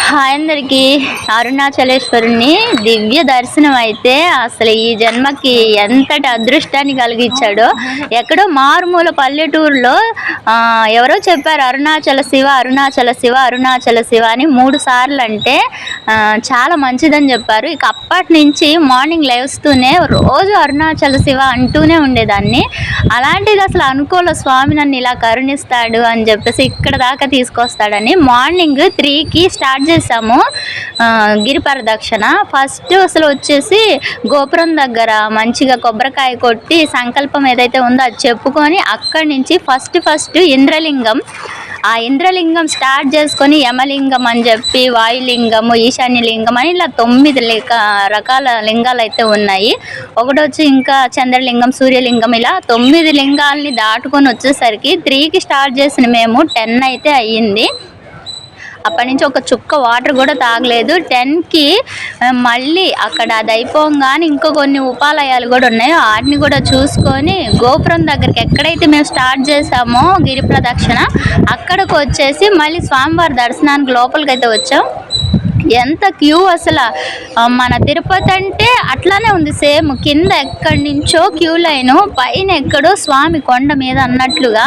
Hi అందరికీ. అరుణాచలేశ్వరుని దివ్య దర్శనం అయితే అసలు ఈ జన్మకి ఎంతటి అదృష్టాన్ని కలిగించాడో ఎక్కడో మారుమూల పల్లెటూరులో ఎవరో చెప్పారు అరుణాచల శివ అరుణాచల శివ అరుణాచల శివ అని మూడు సార్లు అంటే చాలా మంచిదని చెప్పారు. ఇక అప్పటి నుంచి మార్నింగ్ లేస్తూనే రోజు అరుణాచల శివ అంటూనే ఉండేదాన్ని. అలాంటిది అసలు అనుకోలో స్వామి నన్ను ఇలా కరుణిస్తాడు అని చెప్పేసి ఇక్కడ దాకా తీసుకొస్తాడని మార్నింగ్ త్రీకి స్టార్ట్ చేసాము ఆ, గిరి ప్రదక్షిణ. ఫస్ట్ అసలు వచ్చేసి గోపురం దగ్గర మంచిగా కొబ్బరికాయ కొట్టి సంకల్పం ఏదైతే ఉందో అది చెప్పుకొని అక్కడి నుంచి ఫస్ట్ ఫస్ట్ ఇంద్రలింగం. ఆ ఇంద్రలింగం స్టార్ట్ చేసుకొని యమలింగం అని చెప్పి వాయులింగము ఈశాన్యలింగం అని ఇలా తొమ్మిది లింగ రకాల లింగాలు అయితే ఉన్నాయి. ఒకటి వచ్చి ఇంకా చంద్రలింగం సూర్యలింగం ఇలా తొమ్మిది లింగాల్ని దాటుకొని వచ్చేసరికి త్రీకి స్టార్ట్ చేసిన మేము టెన్ అయితే అయ్యింది. అప్పటి నుంచి ఒక చుక్క వాటర్ కూడా తాగలేదు. టెన్కి మళ్ళీ అక్కడ అది అయిపోగానే ఇంకా కొన్ని ఉపాలయాలు కూడా ఉన్నాయి. వాటిని కూడా చూసుకొని గోపురం దగ్గరికి ఎక్కడైతే మేము స్టార్ట్ చేసామో గిరి ప్రదక్షిణ అక్కడికి వచ్చేసి మళ్ళీ స్వామివారి దర్శనానికి లోపలికి అయితే వచ్చాం. ఎంత క్యూ అసలు మన తిరుపతి అంటే అట్లానే ఉంది. సేమ్ కింద ఎక్కడి నుంచో క్యూ లైను పైన ఎక్కడో స్వామి కొండ మీద అన్నట్లుగా.